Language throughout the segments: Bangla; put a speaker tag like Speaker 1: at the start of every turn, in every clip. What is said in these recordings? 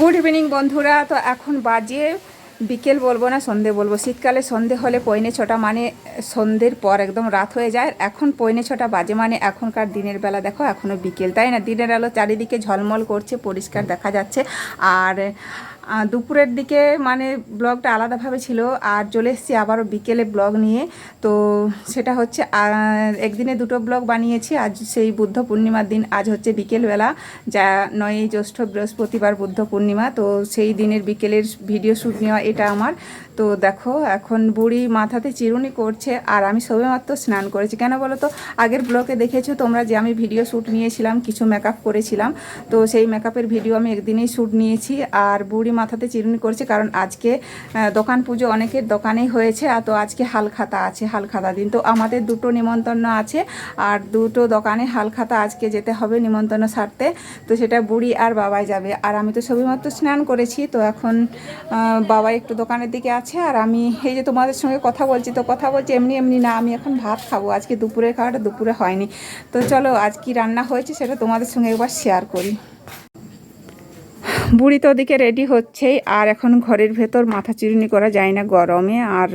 Speaker 1: গুড ইভিনিং বন্ধুরা। তো এখন বাজে, বিকেল বলব না, সন্ধে বলব। শীতকালে সন্ধে হলে পৌনে ছটা মানে সন্ধ্যের পর একদম রাত হয়ে যায়। এখন পৌনে ছটা বাজে মানে এখনকার দিনের বেলা দেখো এখনও বিকেল। তাই না? দিনের আলো চারিদিকে ঝলমল করছে, পরিষ্কার দেখা যাচ্ছে। আর দুপুরের দিকে মানে ব্লগটা আলাদাভাবে ছিল, আর চলে এসেছি আবারও বিকেলে ব্লগ নিয়ে। তো সেটা হচ্ছে একদিনে দুটো ব্লগ বানিয়েছি, আজ সেই বুদ্ধ পূর্ণিমার দিন, আজ হচ্ছে বিকেলবেলা, যা নয়ই জ্যৈষ্ঠ বৃহস্পতিবার বুদ্ধ পূর্ণিমা। তো সেই দিনের বিকেলের ভিডিও শ্যুট নেওয়া এটা আমার। তো দেখো, এখন বুড়ি মাথাতে চিরুনি করছে, আর আমি সবেমাত্র স্নান করেছি। কেন বলো তো? আগের ব্লগে দেখেছ তোমরা যে আমি ভিডিও শ্যুট নিয়েছিলাম, কিছু মেকআপ করেছিলাম। তো সেই মেকআপের ভিডিও আমি একদিনেই শ্যুট নিয়েছি, আর বুড়ি মাথাতে চিরুনি করছে, কারণ আজকে দোকান পুজো অনেকের দোকানেই হয়েছে, আর তো আজকে হালখাতা আছে, হালখাতা দিন। তো আমাদের দুটো নিমন্ত্রণ আছে, আর দুটো দোকানে হালখাতা আজকে যেতে হবে নিমন্ত্রণ সারতে। তো সেটা বুড়ি আর বাবাই যাবে। আর আমি তো সবেমাত্র স্নান করেছি, তো এখন বাবা একটু দোকানের দিকে আছে, আর আমি এই যে তোমাদের সঙ্গে কথা বলছি, তো কথা বলছি এমনি এমনি না, আমি এখন ভাত খাব। আজকে দুপুরের খাওয়াটা দুপুরে হয়নি। তো চলো আজ কি রান্না হয়েছে সেটা তোমাদের সঙ্গে একবার শেয়ার করি। বুড়ি তো ওদিকে রেডি হচ্ছেই, আর এখন ঘরের ভেতর মাথা চিরুনি করা যায় না গরমে, আর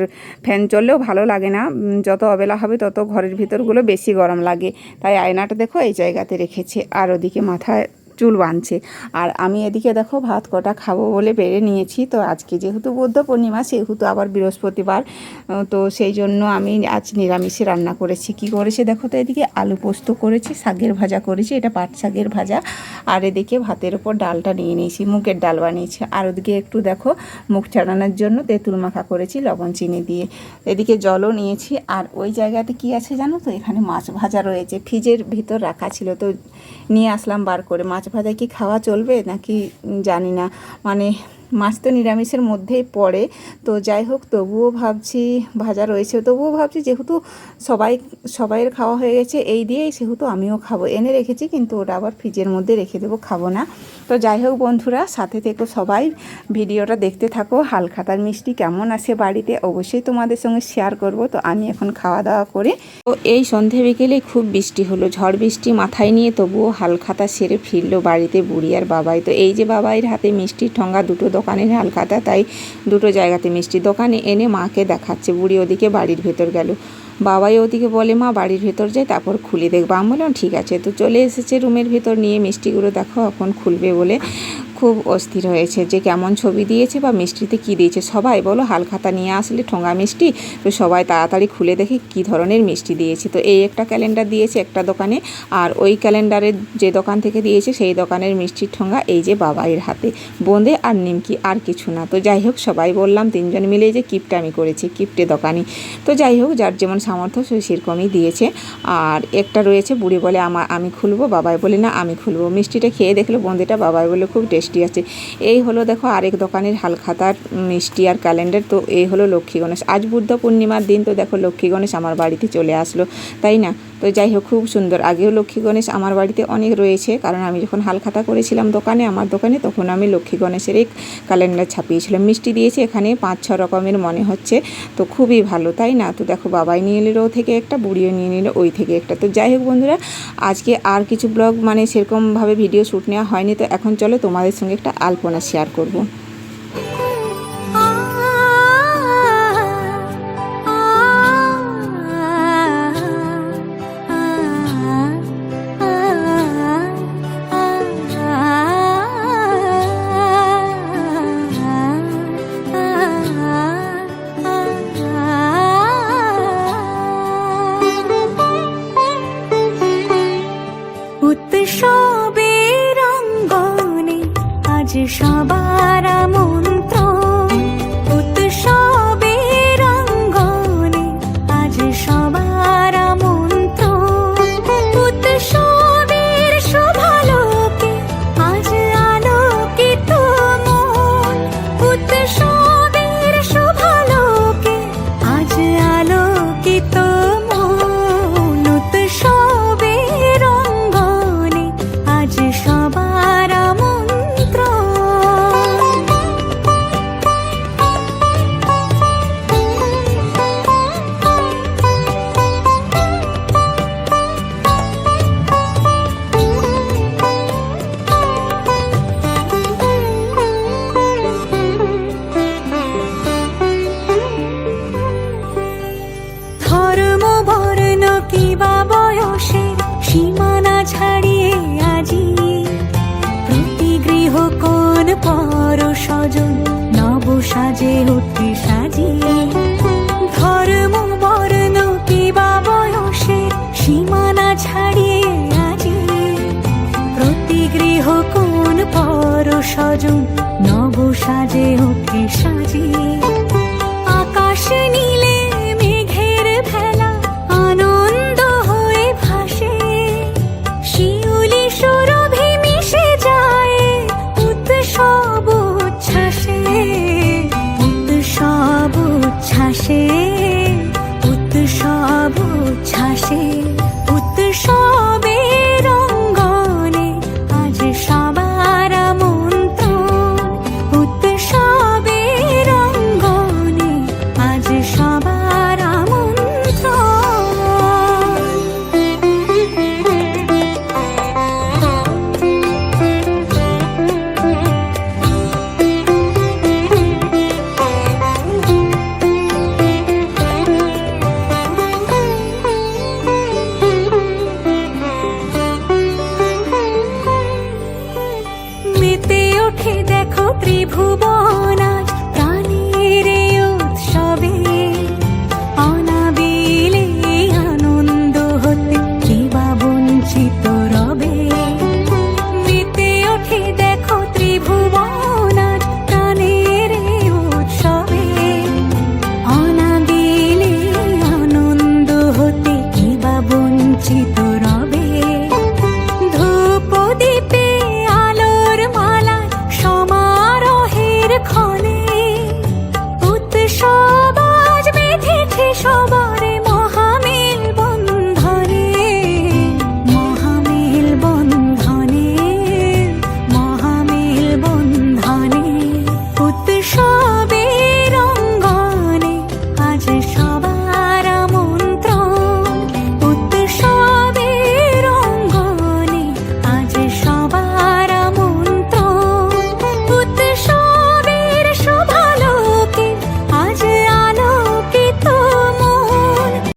Speaker 1: ফ্যান চললেও ভালো লাগে না। যত অবেলা হবে তত ঘরের ভিতরগুলো বেশি গরম লাগে। তাই আয়নাটা দেখো এই জায়গাতে রেখেছে, আর ওদিকে মাথায় চুল বাঁধছে আর আমি এদিকে দেখো ভাত কটা খাব বলে বেড়ে নিয়েছি। তো আজকে যেহেতু বুদ্ধ পূর্ণিমা, সেহেতু আবার বৃহস্পতিবার। তো সেই জন্য আমি আজ নিরামিষে রান্না করেছি। কি করেছি দেখো তো, এদিকে আলু পোস্ত করেছি, শাকের ভাজা করেছি, এটা পাট শাকের ভাজা। আর এদিকে ভাতের ওপর ডালটা নিয়ে নিয়েছি, মুগের ডাল বানিয়েছি। আর ওদিকে একটু দেখো মুখ ছাড়ানোর জন্য তেঁতুল মাখা করেছি, লবণ চিনি দিয়ে। এদিকে জলও নিয়েছি। আর ওই জায়গাতে কি আছে জানো তো, এখানে মাছ ভাজা রয়েছে। ফ্রিজের ভিতর রাখা ছিল। তো নিয়ে আসলাম বার করে। মাছ ভাজা কি খাওয়া চলবে নাকি জানি না। মানে মাছ তো নিরামিষের মধ্যেই পড়ে। তো যাই হোক, তবুও ভাবছি ভাজা রয়েছে। তবুও ভাবছি যেহেতু সবাই, সবাইয়ের খাওয়া হয়ে গেছে, এই দিয়েই সেহেতু আমিও খাব। এনে রেখেছি, কিন্তু ওটা আবার ফ্রিজের মধ্যে রেখে দেবো, খাব না। তো যাই হোক বন্ধুরা, সাথে থেকো সবাই। ভিডিওটা দেখতে থাকো। হালখাতার মিষ্টি কেমন আসে বাড়িতে, অবশ্যই তোমাদের সঙ্গে শেয়ার করব। তো আমি এখন খাওয়া দাওয়া করে। তো এই সন্ধে বিকেলে খুব বৃষ্টি হলো, ঝড় বৃষ্টি মাথায় নিয়ে তবুও হালখাতা সেরে ফিরলো বাড়িতে বুড়ি আর বাবাই। তো এই যে বাবাইয়ের হাতে মিষ্টির ঠঙ্গা দুটো দোকানের হালখাতা তাই দুটো জায়গাতে মিষ্টি দোকানে এনে মাকে দেখাচ্ছে। বুড়ি ওদিকে বাড়ির ভেতর গেল। বাবাই ওদিকে বলে, মা, বাড়ির ভেতর যায় তারপর খুলে দেখব। আমি বললাম, ঠিক আছে। তো চলে এসেছে রুমের ভেতর নিয়ে, মিষ্টিগুলো দেখো, এখন খুলবে বলে। খুব অস্থির হয়েছে। যে কেমন ছবি দিয়েছে বা মিষ্টিতে কি দিয়েছে সবাই বলো হালখাতা নিয়ে আসলে ঠোঙা মিষ্টি, তো সবাই তাড়াতাড়ি খুলে দেখে কি ধরনের মিষ্টি দিয়েছে। তো এই একটা ক্যালেন্ডার দিয়েছে একটা দোকানে, আর ওই ক্যালেন্ডারের যে দোকান থেকে দিয়েছে সেই দোকানের মিষ্টির ঠোঙা এই যে বাবাইয়ের হাতে। বোঁদে আর নিমকি আর কিছু না। তো যাই হোক, সবাই বললাম তিনজন মিলে যে কিপটা আমি করেছি, কিপটে দোকানি। তো যাই হোক, যার যেমন সামর্থ্য সে সেরকমই দিয়েছে। আর একটা রয়েছে, বুড়ি বলে আমার আমি খুলবো? বাবাই বলে, না, আমি খুলবো। মিষ্টিটা খেয়ে দেখল বোঁদেটা বাবাই বলে, খুব টেস্টি আছে। এই হলো দেখো আরেক দোকানের হালখাতার মিষ্টি আর ক্যালেন্ডার তো এই হলো লক্ষ্মী গণেশ। আজ বুদ্ধ পূর্ণিমার দিন, তো দেখো লক্ষ্মী গণেশ আমার বাড়িতে চলে আসলো, তাই না? তো যাই হোক, খুব সুন্দর। আগেও লক্ষ্মী গণেশ আমার বাড়িতে অনেক রয়েছে, কারণ আমি যখন হালখাতা করেছিলাম দোকানে, আমার দোকানে, তখন আমি লক্ষ্মী গণেশের এই ক্যালেন্ডার ছাপিয়েছিলাম। মিষ্টি দিয়েছে এখানে পাঁচ, ছ রকমের মনে হচ্ছে, তো খুবই ভালো, তাই না? তো দেখো, বাবাই নিয়ে নিল থেকে একটা, বুড়িও নিয়ে নিল ওই থেকে একটা। তো যাই হোক বন্ধুরা, আজকে আর কিছু ব্লগ মানে সেরকমভাবে ভিডিও শ্যুট নেওয়া হয়নি, তো এখন চলো তোমাদের সঙ্গে একটা আলপনা শেয়ার করব।
Speaker 2: কোন পর স্বজন নব সাজে ধর্ম বর্ণ বয়সের সীমানা ছাড়িয়ে আজি প্রতি গৃহ কোন পর স্বজন নব সাজে উঠে সাজিয়ে। আকাশ নীলে